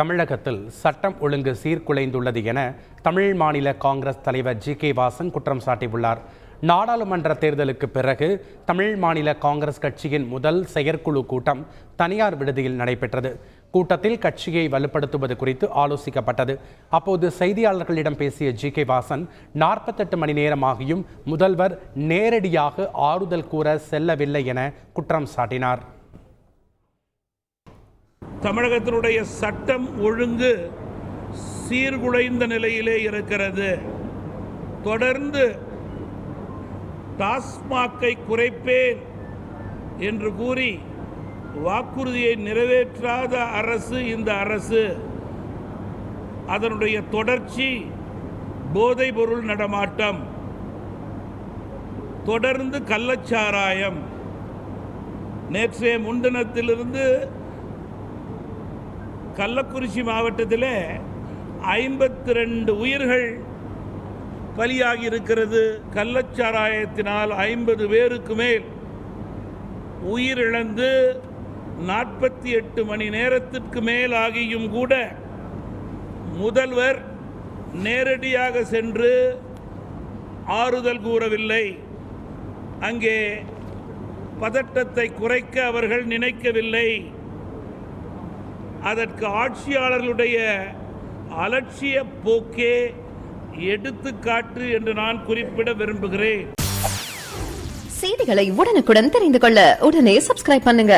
தமிழகத்தில் சட்டம் ஒழுங்கு சீர்குலைந்துள்ளது என தமிழ் மாநில காங்கிரஸ் தலைவர் ஜி கே வாசன் குற்றம் சாட்டியுள்ளார். நாடாளுமன்ற தேர்தலுக்கு பிறகு தமிழ் மாநில காங்கிரஸ் கட்சியின் முதல் செயற்குழு கூட்டம் தனியார் விடுதியில் நடைபெற்றது. கூட்டத்தில் கட்சியை வலுப்படுத்துவது குறித்து ஆலோசிக்கப்பட்டது. அப்போது செய்தியாளர்களிடம் பேசிய ஜி கே வாசன் நாற்பத்தெட்டு மணி நேரமாகியும் முதல்வர் நேரடியாக ஆறுதல் கூற செல்லவில்லை என குற்றம் சாட்டினார். தமிழகத்தினுடைய சட்டம் ஒழுங்கு சீர்குலைந்த நிலையிலே இருக்கிறது. தொடர்ந்து டாஸ்மாக்கை குறைப்பேன் என்று கூறி வாக்குறுதியை நிறைவேற்றாத அரசு இந்த அரசு. அதனுடைய தொடர்ச்சி போதைப்பொருள் நடமாட்டம். தொடர்ந்து கள்ளச்சாராயம். நேற்றைய முன்தினத்திலிருந்து கள்ளக்குறிச்சி மாவட்டத்தில் ஐம்பத்தி ரெண்டு உயிர்கள் பலியாகி இருக்கிறது. கள்ளச்சாராயத்தினால் ஐம்பது பேருக்கு மேல் உயிரிழந்து நாற்பத்தி எட்டு மணி நேரத்திற்கு மேல் ஆகியும் கூட முதல்வர் நேரடியாக சென்று ஆறுதல் கூறவில்லை. அங்கே பதட்டத்தை குறைக்க அவர்கள் நினைக்கவில்லை. அதற்கு ஆட்சியாளர்களுடைய அலட்சிய போக்கே எடுத்துக்காட்டு என்று நான் குறிப்பிட விரும்புகிறேன். செய்திகளை உடனுக்குடன் தெரிந்து கொள்ள உடனே சப்ஸ்கிரைப் பண்ணுங்க.